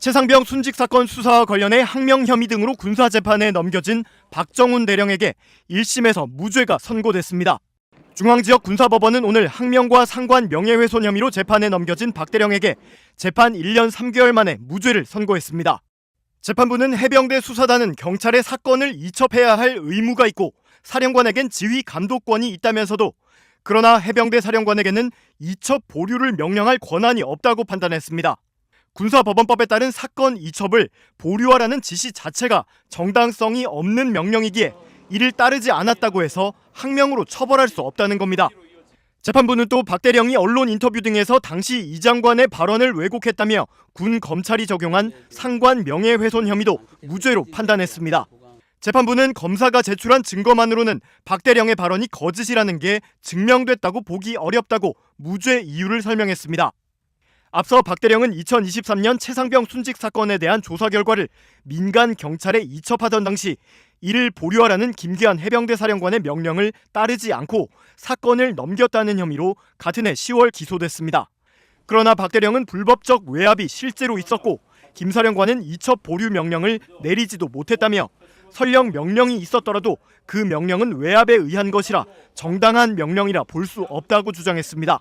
최상병 순직 사건 수사와 관련해 항명 혐의 등으로 군사 재판에 넘겨진 박정훈 대령에게 1심에서 무죄가 선고됐습니다. 중앙지역 군사법원은 오늘 항명과 상관 명예훼손 혐의로 재판에 넘겨진 박 대령에게 재판 1년 3개월 만에 무죄를 선고했습니다. 재판부는 해병대 수사단은 경찰에 사건을 이첩해야 할 의무가 있고 사령관에겐 지휘 감독권이 있다면서도 그러나 해병대 사령관에게는 이첩 보류를 명령할 권한이 없다고 판단했습니다. 군사법원법에 따른 사건 이첩을 보류하라는 지시 자체가 정당성이 없는 명령이기에 이를 따르지 않았다고 해서 항명으로 처벌할 수 없다는 겁니다. 재판부는 또 박 대령이 언론 인터뷰 등에서 당시 이 장관의 발언을 왜곡했다며 군 검찰이 적용한 상관 명예훼손 혐의도 무죄로 판단했습니다. 재판부는 검사가 제출한 증거만으로는 박 대령의 발언이 거짓이라는 게 증명됐다고 보기 어렵다고 무죄 이유를 설명했습니다. 앞서 박 대령은 2023년 최상병 순직 사건에 대한 조사 결과를 민간 경찰에 이첩하던 당시 이를 보류하라는 김기한 해병대 사령관의 명령을 따르지 않고 사건을 넘겼다는 혐의로 같은 해 10월 기소됐습니다. 그러나 박 대령은 불법적 외압이 실제로 있었고 김 사령관은 이첩 보류 명령을 내리지도 못했다며 설령 명령이 있었더라도 그 명령은 외압에 의한 것이라 정당한 명령이라 볼 수 없다고 주장했습니다.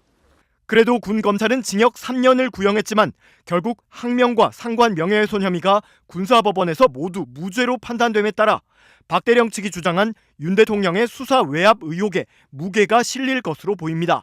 그래도 군 검찰은 징역 3년을 구형했지만 결국 항명과 상관 명예훼손 혐의가 군사법원에서 모두 무죄로 판단됨에 따라 박 대령 측이 주장한 윤 대통령의 수사 외압 의혹에 무게가 실릴 것으로 보입니다.